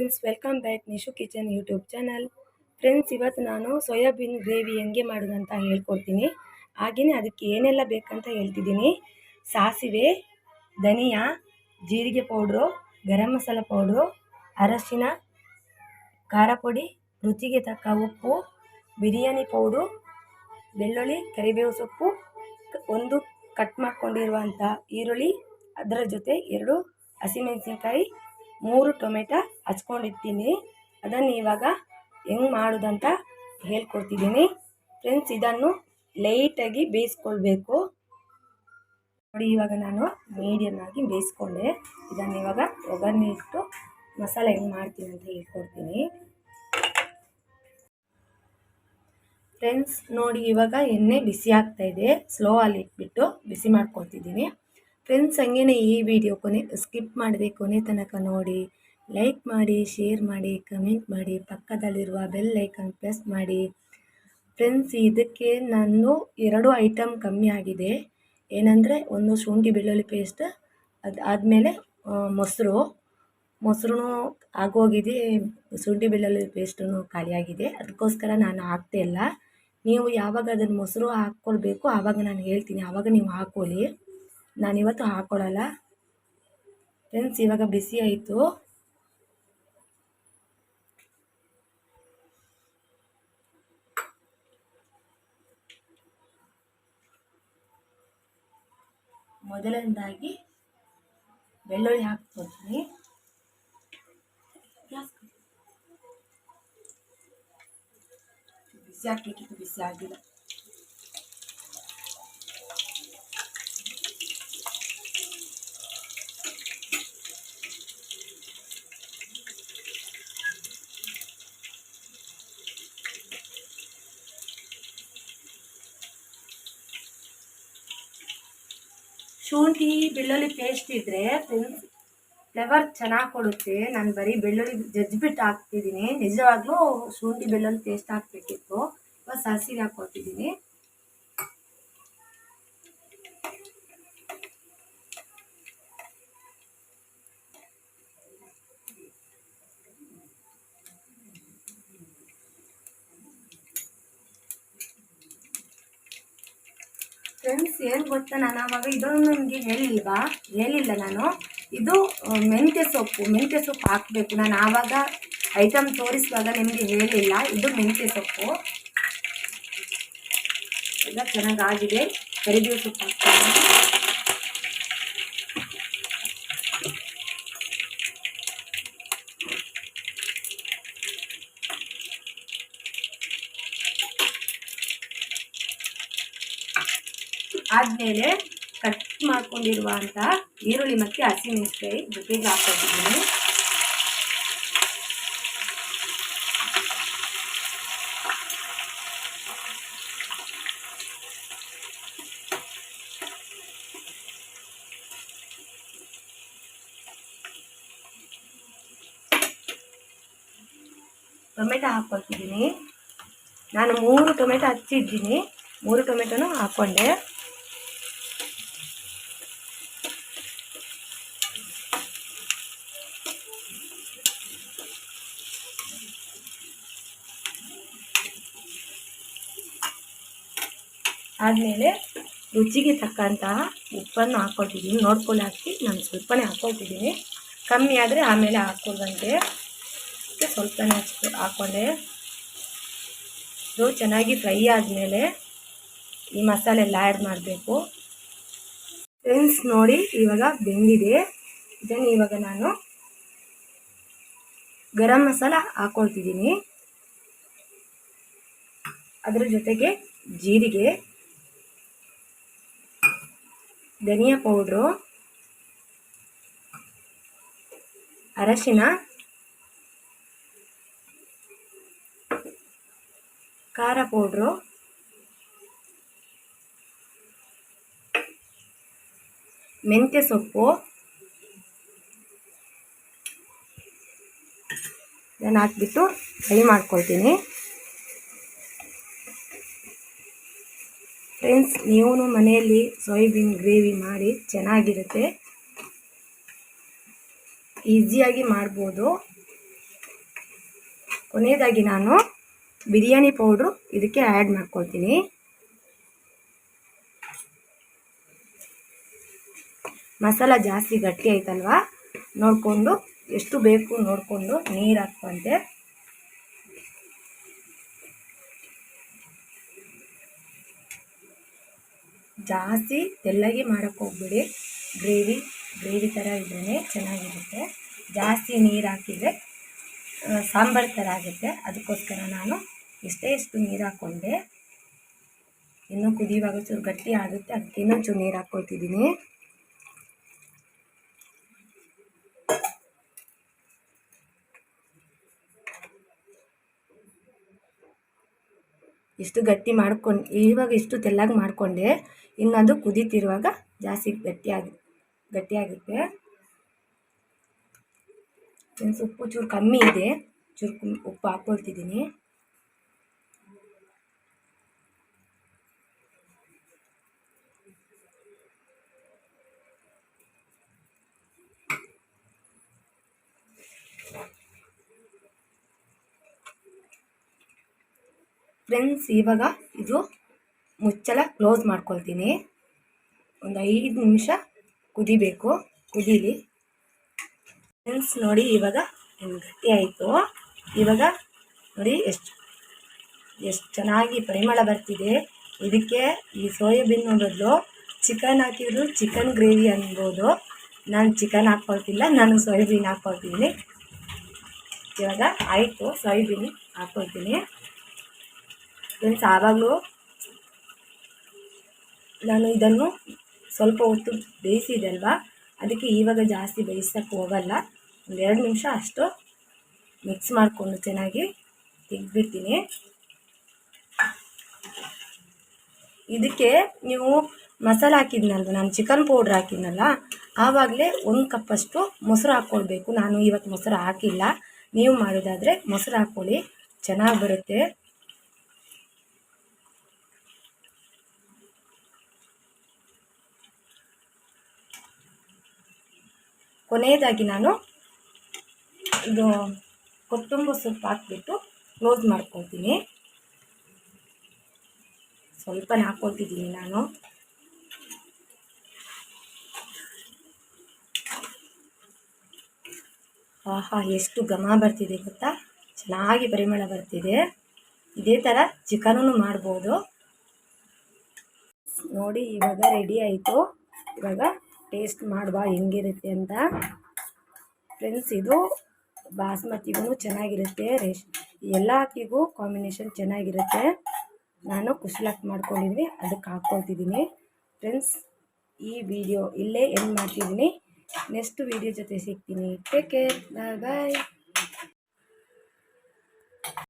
Friends welcome back Nishu kitchen YouTube channel friends ಇವತ್ತು ನಾನು soybean gravy ಹೆಂಗೆ ಮಾಡೋದು ಅಂತ ಹೇಳ್ಕೊಡ್ತೀನಿ. ಹಾಗೆಯೇ ಅದಕ್ಕೆ ಏನೆಲ್ಲ ಬೇಕಂತ ಹೇಳ್ತಿದ್ದೀನಿ. ಸಾಸಿವೆ, ಧನಿಯಾ, ಜೀರಿಗೆ ಪೌಡ್ರು, ಗರಂ ಮಸಾಲ ಪೌಡ್ರು, ಅರಶಿನ, ಖಾರ ಪುಡಿ, ರುಚಿಗೆ ತಕ್ಕ ಉಪ್ಪು, ಬಿರಿಯಾನಿ ಪೌಡ್ರು, ಬೆಳ್ಳುಳ್ಳಿ, ಕರಿಬೇವು ಸೊಪ್ಪು, ಒಂದು ಕಟ್ ಮಾಡಿಕೊಂಡಿರುವಂಥ ಈರುಳ್ಳಿ, ಅದರ ಜೊತೆ ಎರಡು ಹಸಿಮೆಣಸಿನ್ಕಾಯಿ ಮೂರು ಟೊಮೆಟೊ ಹಚ್ಕೊಂಡಿರ್ತೀನಿ. ಅದನ್ನು ಇವಾಗ ಹೆಂಗೆ ಮಾಡೋದಂತ ಹೇಳ್ಕೊಡ್ತಿದ್ದೀನಿ. ಫ್ರೆಂಡ್ಸ್ ಇದನ್ನು ಲೈಟಾಗಿ ಬೇಯಿಸ್ಕೊಳ್ಬೇಕು. ನೋಡಿ, ಇವಾಗ ನಾನು ಮೀಡಿಯಮ್ ಆಗಿ ಬೇಯಿಸ್ಕೊಂಡೆ. ಇದನ್ನು ಇವಾಗ ಒಗ್ಗರಣೆ ಇಟ್ಟು ಮಸಾಲೆ ಹೆಂಗೆ ಮಾಡ್ತೀನಿ ಅಂತ ಹೇಳ್ಕೊಡ್ತೀನಿ. ಫ್ರೆಂಡ್ಸ್ ನೋಡಿ, ಇವಾಗ ಎಣ್ಣೆ ಬಿಸಿ ಆಗ್ತಾ ಇದೆ. ಸ್ಲೋ ಅಲ್ಲಿ ಇಟ್ಬಿಟ್ಟು ಬಿಸಿ ಮಾಡ್ಕೊತಿದ್ದೀನಿ ಫ್ರೆಂಡ್ಸ್ ಹಂಗೇನೆ ಈ ವಿಡಿಯೋ ಕೊನೆ ಸ್ಕಿಪ್ ಮಾಡದೆ ಕೊನೆ ತನಕ ನೋಡಿ. ಲೈಕ್ ಮಾಡಿ ಶೇರ್ ಮಾಡಿ ಕಮೆಂಟ್ ಮಾಡಿ, ಪಕ್ಕದಲ್ಲಿರುವ ಬೆಲ್ ಐಕನ್ ಪ್ರೆಸ್ ಮಾಡಿ. ಫ್ರೆಂಡ್ಸ್ ಇದಕ್ಕೆ ನಾನು ಎರಡು ಐಟಮ್ ಕಮ್ಮಿ ಆಗಿದೆ. ಏನಂದರೆ ಒಂದು ಶುಂಠಿ ಬೆಳ್ಳುಳ್ಳಿ ಪೇಸ್ಟ್ ಅದು ಆದಮೇಲೆ ಮೊಸರು. ಮೊಸರು ಆಗೋಗಿದೆ, ಶುಂಠಿ ಬೆಳ್ಳುಳ್ಳಿ ಪೇಸ್ಟೂ ಖಾಲಿಯಾಗಿದೆ ಅದಕ್ಕೋಸ್ಕರ ನಾನು ಹಾಕ್ತಾ ಇಲ್ಲ. ನೀವು ಯಾವಾಗ ಅದನ್ನು ಮೊಸರು ಹಾಕ್ಕೊಳ್ಬೇಕು, ಆವಾಗ ನಾನು ಹೇಳ್ತೀನಿ. ಆವಾಗ ನೀವು ಹಾಕ್ಕೊಳ್ಳಿ. ನಾನಿವತ್ತು ಹಾಕ್ಕೊಳ್ಳಲ್ಲ ಫ್ರೆಂಡ್ಸ್ ಇವಾಗ ಬಿಸಿ ಆಯಿತು. ಮೊದಲನೇದಾಗಿ ಬೆಳ್ಳುಳ್ಳಿ ಹಾಕ್ಕೊಳ್ತೀನಿ ಬಿಸಿ ಹಾಕ್ಬೇಕಿತ್ತು ಬಿಸಿ ಆಗಿಲ್ಲ. ಶುಂಠಿ ಬೆಳ್ಳುಳ್ಳಿ ಪೇಸ್ಟ್ ಇದ್ದರೆ ಫ್ಲೇವರ್ ಚೆನ್ನಾಗಿ ಕೊಡುತ್ತೆ. ನಾನು ಬರೀ ಬೆಳ್ಳುಳ್ಳಿ ಜಜ್ಜಿಬಿಟ್ಟು ಹಾಕ್ತಿದ್ದೀನಿ ನಿಜವಾಗ್ಲೂ ಶುಂಠಿ ಬೆಳ್ಳುಳ್ಳಿ ಪೇಸ್ಟ್ ಹಾಕಬೇಕಿತ್ತು. ಇವಾಗ ಸಾಸಿವೆ ಹಾಕ್ಕೊತಿದ್ದೀನಿ ಫ್ರೆಂಡ್ಸ್ ಏನು ಗೊತ್ತಾ ನಾನು ಆವಾಗ ಇದೊಂದು ನನಗೆ ಹೇಳಿಲ್ವಾ? ಹೇಳಿಲ್ಲ ನಾನು. ಇದು ಮೆಂತ್ಯ ಸೊಪ್ಪು. ಮೆಂತ್ಯ ಸೊಪ್ಪು ಹಾಕಬೇಕು. ನಾನು ಆವಾಗ ಐಟಮ್ ತೋರಿಸುವಾಗ ನಿಮಗೆ ಹೇಳಿಲ್ಲ. ಇದು ಮೆಂತ್ಯ ಸೊಪ್ಪು. ಎಲ್ಲ ಚೆನ್ನಾಗಾಗಿದೆ. ಕರಿಬೇವು ಸೊಪ್ಪು ಹಾಕ್ತೀನಿ. ಆದಮೇಲೆ ಕಟ್ ಮಾಡ್ಕೊಂಡಿರುವಂಥ ಈರುಳ್ಳಿ ಮತ್ತು ಹಸಿಮೆಣಸಿಕಾಯಿ ಜೊತೆಗೆ ಹಾಕೊಂಡಿದ್ದೀನಿ ಟೊಮೆಟೊ ಹಾಕ್ಕೊಳ್ತಿದ್ದೀನಿ. ನಾನು ಮೂರು ಟೊಮೆಟೊ ಹಚ್ಚಿದ್ದೀನಿ. ಮೂರು ಟೊಮೆಟೊನೂ ಹಾಕ್ಕೊಂಡೆ. ಆದಮೇಲೆ ರುಚಿಗೆ ತಕ್ಕಂತಹ ಉಪ್ಪನ್ನು ಹಾಕ್ಕೊಳ್ತಿದ್ದೀನಿ ನೋಡ್ಕೊಳ್ಳಿ ಹಾಕಿ, ನಾನು ಸ್ವಲ್ಪನೇ ಹಾಕ್ಕೊಳ್ತಿದ್ದೀನಿ ಕಮ್ಮಿ ಆದರೆ ಆಮೇಲೆ ಅದಕ್ಕೆ ಸ್ವಲ್ಪನೇ ಹಚ್ಕೊ ಹಾಕ್ಕೊಂಡೆ. ಇದು ಚೆನ್ನಾಗಿ ಫ್ರೈ ಆದಮೇಲೆ ಈ ಮಸಾಲೆ ಎಲ್ಲ ಆ್ಯಡ್ ಮಾಡಬೇಕು. ಫ್ರೆಂಡ್ಸ್ ನೋಡಿ, ಇವಾಗ ಬೆಂದಿದೆ. ಇದನ್ನು ಇವಾಗ ನಾನು ಗರಂ ಮಸಾಲ ಹಾಕ್ಕೊಳ್ತಿದ್ದೀನಿ. ಅದರ ಜೊತೆಗೆ ಜೀರಿಗೆ. ಧನಿಯಾ ಪೌಡ್ರು ಅರಶಿನ ಖಾರ ಪೌಡ್ರು ಮೆಂತ್ಯ ಸೊಪ್ಪು ಇದನ್ನು ಹಾಕ್ಬಿಟ್ಟು ಫ್ರೈ ಮಾಡ್ಕೊಳ್ತೀನಿ. ಫ್ರೆಂಡ್ಸ್ ನೀವು ಮನೆಯಲ್ಲಿ ಸೋಯಾಬೀನ್ ಗ್ರೇವಿ ಮಾಡಿ ಚೆನ್ನಾಗಿರುತ್ತೆ. ಈಸಿಯಾಗಿ ಮಾಡ್ಬೋದು. ಕೊನೆಯದಾಗಿ ನಾನು ಬಿರಿಯಾನಿ ಪೌಡ್ರು ಇದಕ್ಕೆ ಆ್ಯಡ್ ಮಾಡ್ಕೊಳ್ತೀನಿ. ಮಸಾಲ ಜಾಸ್ತಿ ಗಟ್ಟಿ ಆಯ್ತಲ್ವಾ ನೋಡಿಕೊಂಡು, ಎಷ್ಟು ಬೇಕು ನೋಡಿಕೊಂಡು ನೀರು ಹಾಕುವಂತೆ ಜಾಸ್ತಿ ತೆಳ್ಳಗೆ ಮಾಡೋಕ್ಕೆ ಹೋಗ್ಬೇಡಿ. ಗ್ರೇವಿ ಗ್ರೇವಿ ಥರ ಇದ್ರೇ ಚೆನ್ನಾಗಿರುತ್ತೆ. ಜಾಸ್ತಿ ನೀರು ಹಾಕಿದರೆ ಸಾಂಬಾರು ಥರ ಆಗುತ್ತೆ. ಅದಕ್ಕೋಸ್ಕರ ನಾನು ಎಷ್ಟೇ ಇಷ್ಟು ನೀರು ಹಾಕ್ಕೊಂಡೆ, ಇನ್ನೂ ಕುದಿಯುವಾಗ ಚೂರು ಗಟ್ಟಿ ಆಗುತ್ತೆ, ಅದಕ್ಕೆ ಇನ್ನೊಂಚೂರು ನೀರು ಹಾಕ್ಕೊಳ್ತಿದ್ದೀನಿ. ಇಷ್ಟು ಗಟ್ಟಿ ಮಾಡ್ಕೊಂಡು, ಇವಾಗ ಇಷ್ಟು ತೆಳ್ಳಗೆ ಮಾಡಿಕೊಂಡೆ ಇನ್ನೊಂದು ಕುದೀತಿರುವಾಗ ಜಾಸ್ತಿ ಗಟ್ಟಿಯಾಗಿ ಗಟ್ಟಿಯಾಗುತ್ತೆ ಇನ್ನು ಉಪ್ಪು ಚೂರು ಕಮ್ಮಿ ಇದೆ. ಚೂರು ಉಪ್ಪು ಹಾಕ್ಕೊಳ್ತಿದ್ದೀನಿ. ಫ್ರೆಂಡ್ಸ್, ಇವಾಗ ಇದು ಮುಚ್ಚಳ ಕ್ಲೋಸ್ ಮಾಡ್ಕೊಳ್ತೀನಿ. ಒಂದು ಐದು ನಿಮಿಷ ಕುದಿಬೇಕು. ಕುದೀಲಿ. ಫ್ರೆಂಡ್ಸ್, ನೋಡಿ ಇವಾಗ ಗಟ್ಟಿ ಆಯಿತು. ಇವಾಗ ನೋಡಿ ಎಷ್ಟು ಎಷ್ಟು ಚೆನ್ನಾಗಿ ಪರಿಮಳ ಬರ್ತಿದೆ. ಇದಕ್ಕೆ ಈ ಸೋಯಾಬೀನ್ ಬದಲು ಚಿಕನ್ ಹಾಕಿದ್ರು ಚಿಕನ್ ಗ್ರೇವಿ ಅನ್ಬೋದು. ನಾನು ಚಿಕನ್ ಹಾಕ್ಕೊಳ್ತಿಲ್ಲ ನಾನು ಸೋಯಾಬೀನ್ ಹಾಕ್ಕೊಳ್ತೀನಿ ಇವಾಗ ಆಯಿತು, ಸೋಯಾಬೀನ್ ಹಾಕ್ಕೊಳ್ತೀನಿ ಫ್ರೆಂಡ್ಸ್ ಆವಾಗಲೂ ನಾನು ಇದನ್ನು ಸ್ವಲ್ಪ ಹೊತ್ತು ಬೇಯಿಸಿದೆ ಅಲ್ವಾ? ಅದಕ್ಕೆ ಇವಾಗ ಜಾಸ್ತಿ ಬೇಯಿಸೋಕ್ಕೆ ಹೋಗಲ್ಲ. ಒಂದು ಎರಡು ನಿಮಿಷ ಅಷ್ಟು ಮಿಕ್ಸ್ ಮಾಡಿಕೊಂಡು ಚೆನ್ನಾಗಿ ತೆಗೆದ್ಬಿಡ್ತೀನಿ ಇದಕ್ಕೆ ನೀವು ಮಸಾಲೆ ಹಾಕಿದ್ನಲ್ವ? ನಾನು ಚಿಕನ್ ಪೌಡ್ರ್ ಹಾಕಿದ್ನಲ್ಲ, ಆವಾಗಲೇ ಒಂದು ಕಪ್ಪಷ್ಟು ಮೊಸರು ಹಾಕ್ಕೊಳ್ಬೇಕು ನಾನು ಇವತ್ತು ಮೊಸರು ಹಾಕಿಲ್ಲ. ನೀವು ಮಾಡೋದಾದರೆ ಮೊಸರು ಹಾಕ್ಕೊಳ್ಳಿ ಚೆನ್ನಾಗಿ ಬರುತ್ತೆ. ಕೊನೆಯದಾಗಿ ನಾನು ಇದು ಕೊತ್ತಂಬರಿ ಸೊಪ್ಪು ಹಾಕ್ಬಿಟ್ಟು ಕ್ಲೋಸ್ ಮಾಡ್ಕೊತೀನಿ ಸ್ವಲ್ಪ ಹಾಕ್ಕೊಳ್ತಿದ್ದೀನಿ ನಾನು. ಆಹಾ, ಎಷ್ಟು ಘಮ ಬರ್ತಿದೆ ಗೊತ್ತಾ? ಚೆನ್ನಾಗಿ ಪರಿಮಳ ಬರ್ತಿದೆ. ಇದೇ ಥರ ಚಿಕನೂ ಮಾಡ್ಬೋದು. ನೋಡಿ, ಇವಾಗ ರೆಡಿ ಆಯಿತು. ಇವಾಗ ಟೇಸ್ಟ್ ಮಾಡುವ ಹೆಂಗಿರುತ್ತೆ ಅಂತ. ಫ್ರೆಂಡ್ಸ್ ಇದು ಬಾಸ್ಮತಿಗೂ ಚೆನ್ನಾಗಿರುತ್ತೆ. ರೇಷ್ ಎಲ್ಲ ಅಕ್ಕಿಗೂ ಕಾಂಬಿನೇಷನ್ ಚೆನ್ನಾಗಿರುತ್ತೆ. ನಾನು ಕುಶಲಕ್ ಮಾಡ್ಕೊಂಡಿದ್ದೀನಿ. ಅದಕ್ಕೆ ಹಾಕ್ಕೊಳ್ತಿದ್ದೀನಿ. ಫ್ರೆಂಡ್ಸ್ ಈ ವಿಡಿಯೋ ಇಲ್ಲೇ ಎಂಡ್ ಮಾಡ್ತಿದ್ದೀನಿ. ನೆಕ್ಸ್ಟ್ ವಿಡಿಯೋ ಜೊತೆ ಸಿಗ್ತೀನಿ. ಟೇಕ್ ಕೇರ್ ಬಾಯ್ ಬಾಯ್